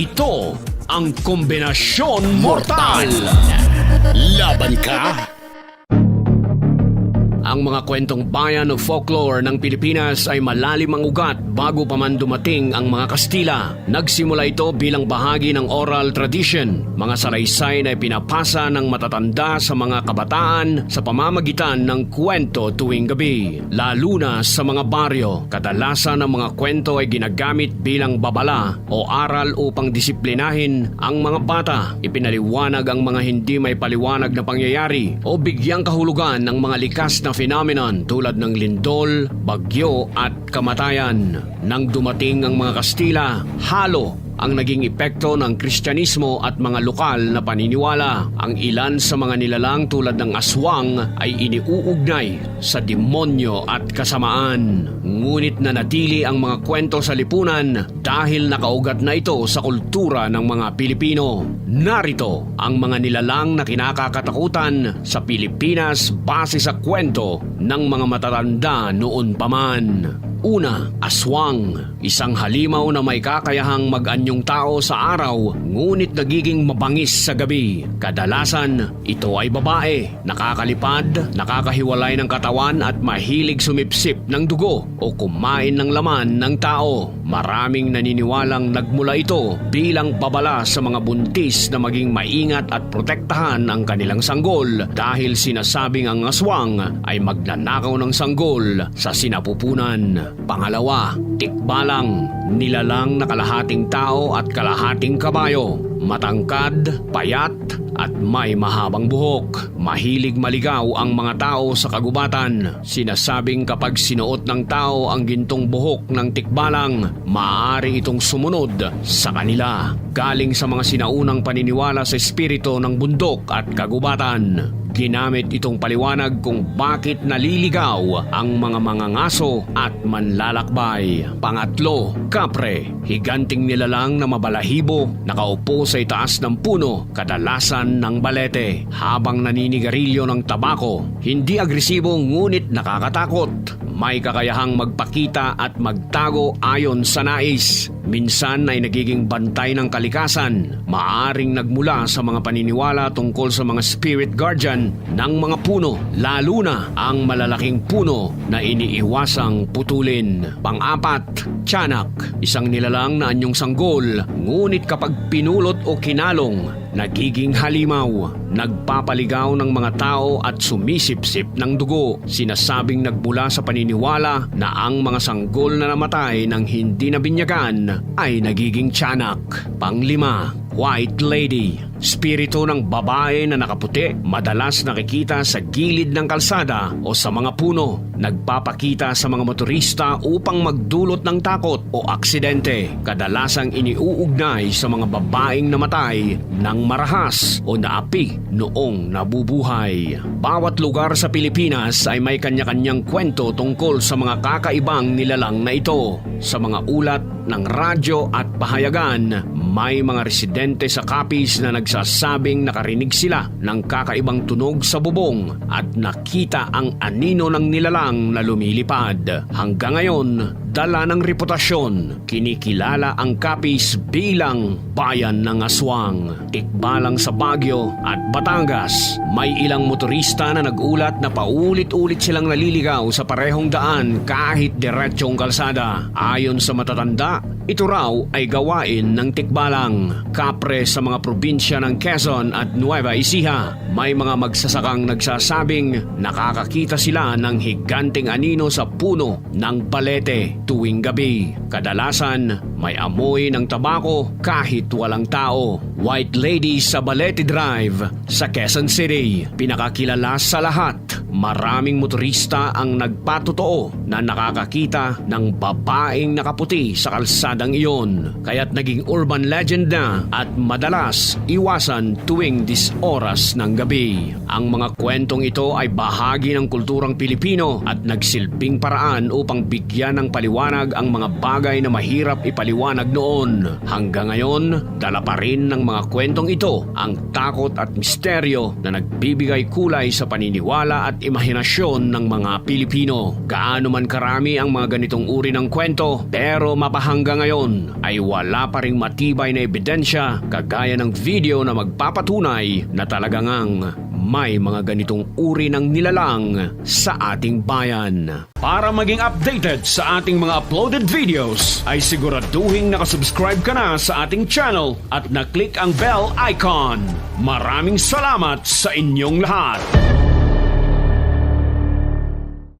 Ito ang kombinasyon mortal. Laban ka? Ang mga kwentong bayan o folklore ng Pilipinas ay malalim ang ugat bago pa man dumating ang mga Kastila. Nagsimula ito bilang bahagi ng oral tradition, mga salaysay na pinapasa ng matatanda sa mga kabataan sa pamamagitan ng kwento tuwing gabi. Lalo na sa mga baryo, kadalasan ang mga kwento ay ginagamit bilang babala o aral upang disiplinahin ang mga bata. Ipinaliwanag ang mga hindi may paliwanag na pangyayari o bigyang kahulugan ng mga likas na phenomenon tulad ng lindol, bagyo at kamatayan. Nang dumating ang mga Kastila, halo ang naging epekto ng Kristyanismo at mga lokal na paniniwala. Ang ilan sa mga nilalang tulad ng aswang ay iniuugnay sa demonyo at kasamaan. Ngunit nanatili ang mga kwento sa lipunan dahil nakaugat na ito sa kultura ng mga Pilipino. Narito ang mga nilalang na kinakakatakutan sa Pilipinas base sa kwento ng mga matatanda noon pa man. Una, aswang. Isang halimaw na may kakayahang mag-anyong tao sa araw, ngunit nagiging mabangis sa gabi. Kadalasan, ito ay babae, nakakalipad, nakakahiwalay ng katawan at mahilig sumipsip ng dugo o kumain ng laman ng tao. Maraming naniniwalang nagmula ito bilang babala sa mga buntis na maging maingat at protektahan ang kanilang sanggol dahil sinasabing ang aswang ay magnanakaw ng sanggol sa sinapupunan. Pangalawa, tikbalang, nilalang na kalahating tao at kalahating kabayo, matangkad, payat, at may mahabang buhok. Mahilig maligaw ang mga tao sa kagubatan. Sinasabing kapag sinuot ng tao ang gintong buhok ng tikbalang, maaari itong sumunod sa kanila. Galing sa mga sinaunang paniniwala sa espiritu ng bundok at kagubatan. Ginamit itong paliwanag kung bakit naliligaw ang mga mangangaso at manlalakbay. Pangatlo, kapre, higanting nilalang na mabalahibo, nakaupo sa itaas ng puno, kadalasan ng balete, habang naninigarilyo ng tabako. Hindi agresibo ngunit nakakatakot. May kakayahang magpakita at magtago ayon sa nais. Minsan ay nagiging bantay ng kalikasan. Maaring nagmula sa mga paniniwala tungkol sa mga spirit guardian ng mga puno, lalo na ang malalaking puno na iniiwasang putulin. Pang-apat, tiyanak, isang nilalang na anyong sanggol, ngunit kapag pinulot o kinalong, nagiging halimaw, nagpapaligaw ng mga tao at sumisipsip ng dugo. Sinasabing nagmula sa paniniwala na ang mga sanggol na namatay ng hindi nabinyagan ay nagiging tiyanak. Panglima, White Lady, spirito ng babae na nakaputi, madalas nakikita sa gilid ng kalsada o sa mga puno. Nagpapakita sa mga motorista upang magdulot ng takot o aksidente. Kadalasang iniuugnay sa mga babaeng namatay ng marahas o naapi noong nabubuhay. Bawat lugar sa Pilipinas ay may kanya-kanyang kwento tungkol sa mga kakaibang nilalang na ito. Sa mga ulat ng radyo at pahayagan, may mga residente sa Capiz na nagsasabing nakarinig sila ng kakaibang tunog sa bubong at nakita ang anino ng nilalang na lumilipad. Hanggang ngayon, dala ng reputasyon, kinikilala ang Capiz bilang bayan ng aswang. Tikbalang sa Baguio at Batangas, may ilang motorista na nagulat na paulit-ulit silang naliligaw sa parehong daan kahit diretsyong kalsada. Ayon sa matatanda, ito raw ay gawain ng tikbalang. Kapre sa mga probinsya ng Quezon at Nueva Ecija, may mga magsasakang nagsasabing nakakakita sila ng higanting anino sa puno ng balete tuwing gabi. Kadalasan, may amoy ng tabako kahit walang tao. White Lady sa Balete Drive sa Quezon City. Pinakakilala sa lahat, maraming motorista ang nagpatotoo na nakakakita ng babaeng nakaputi sa kalsadang iyon. Kaya't naging urban legend na at madalas iwasan tuwing dis oras ng gabi. Ang mga kwentong ito ay bahagi ng kulturang Pilipino at nagsilbing paraan upang bigyan ng paliwanag ang mga bagay na mahirap ipaliwanag noon. Hanggang ngayon, dala pa rin ng mga kwentong ito ang takot at misteryo na nagbibigay kulay sa paniniwala at imahinasyon ng mga Pilipino. Gaano man karami ang mga ganitong uri ng kwento, pero mapahangga ngayon ay wala pa ring matibay na ebidensya kagaya ng video na magpapatunay na talagang may mga ganitong uri ng nilalang sa ating bayan. Para maging updated sa ating mga uploaded videos, ay siguraduhin nakasubscribe ka na sa ating channel at naklik ang bell icon. Maraming salamat sa inyong lahat!